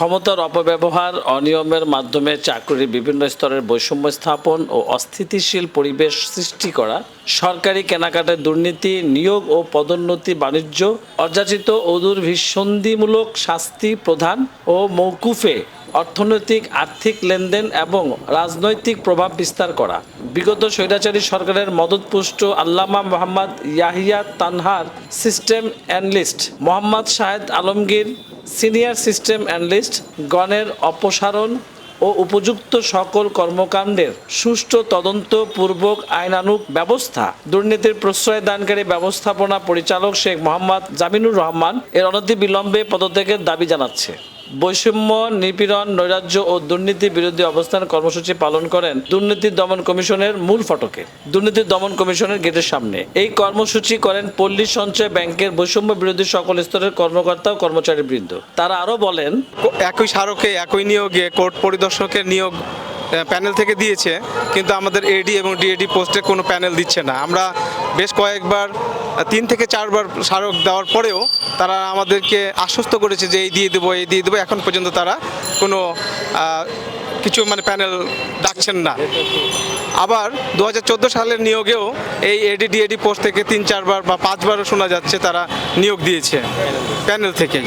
ক্ষমতার অপব্যবহার, অনিয়মের মাধ্যমে চাকরির বিভিন্ন স্তরের বৈষম্য স্থাপন ও অস্থিতিশীল পরিবেশ সৃষ্টি করা, সরকারি কেনাকাটায় দুর্নীতি, নিয়োগ ও পদোন্নতি বাণিজ্য, অযাচিত দুর্ভিসন্ধিমূলক শাস্তি প্রধান ও মৌকুফে অর্থনৈতিক, আর্থিক লেনদেন এবং রাজনৈতিক প্রভাব বিস্তার করা। বিগত স্বৈরাচারী সরকারের মদতপুষ্ট আল্লামা মোহাম্মদ ইয়াহিয়া তানহার system analyst, Mohammad Shahed Alamgir senior system analyst, গণের অপসারণ ও উপযুক্ত সকল কর্মকাণ্ডের সুষ্ঠু তদন্তপূর্বক আইনানুগ ব্যবস্থা। দুর্নীতির প্রশ্রয় দানকারী ব্যবস্থাপনা পরিচালক শেখ মোহাম্মদ জামিনুর রহমান এর অনতি বিলম্বে পদত্যাগের দাবি জানাচ্ছে। বৈষম্য, নিপীড়ন, নৈরাজ্য ও দুর্নীতি বিরোধী অবস্থান কর্মসূচি পালন করেন দুর্নীতি দমন কমিশনের মূল ফটকে। দুর্নীতি দমন কমিশনের গেটের সামনে। এই কর্মসূচি করেন পল্লী সঞ্চয় ব্যাংকের বৈষম্য বিরোধী সকল স্তরের কর্মকর্তা ও কর্মচারীবৃন্দ। তারা আরও বলেন, একই স্মারকে একই নিয়োগে কোর্ট পরিদর্শকের নিয়োগ প্যানেল থেকে দিয়েছে, কিন্তু আমাদের এডি এবং ডিএডি পোস্টে কোনো প্যানেল দিচ্ছে না। আমরা বেশ কয়েকবার, তিন থেকে চারবার স্মারক দেওয়ার পরেও তারা আমাদেরকে আশ্বস্ত করেছে যে এই দিয়ে দেবো, এই দিয়ে দেবো। এখন পর্যন্ত তারা কোনো কিছু মানে প্যানেল ডাকছেন না। আবার দু হাজার চোদ্দ সালের নিয়োগেও এই এডি ডিএডি পোস্ট থেকে তিন, চারবার বা পাঁচবারও শোনা যাচ্ছে তারা নিয়োগ দিয়েছে প্যানেল থেকে।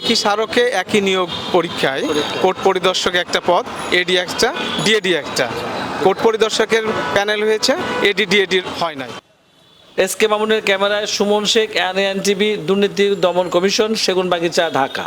একই স্মারকে একই নিয়োগ পরীক্ষায় কোর্ট পরিদর্শক একটা পদ এডি একটা ডিএডি একটা। কোর্ট পরিদর্শকের প্যানেল হয়েছে এডি ডিএডির হয় নাই। এস কে মামুনের ক্যামেরায় সুমন শেখ এন টিভি দুর্নীতি দমন কমিশন সেগুন বাগিচা ঢাকা।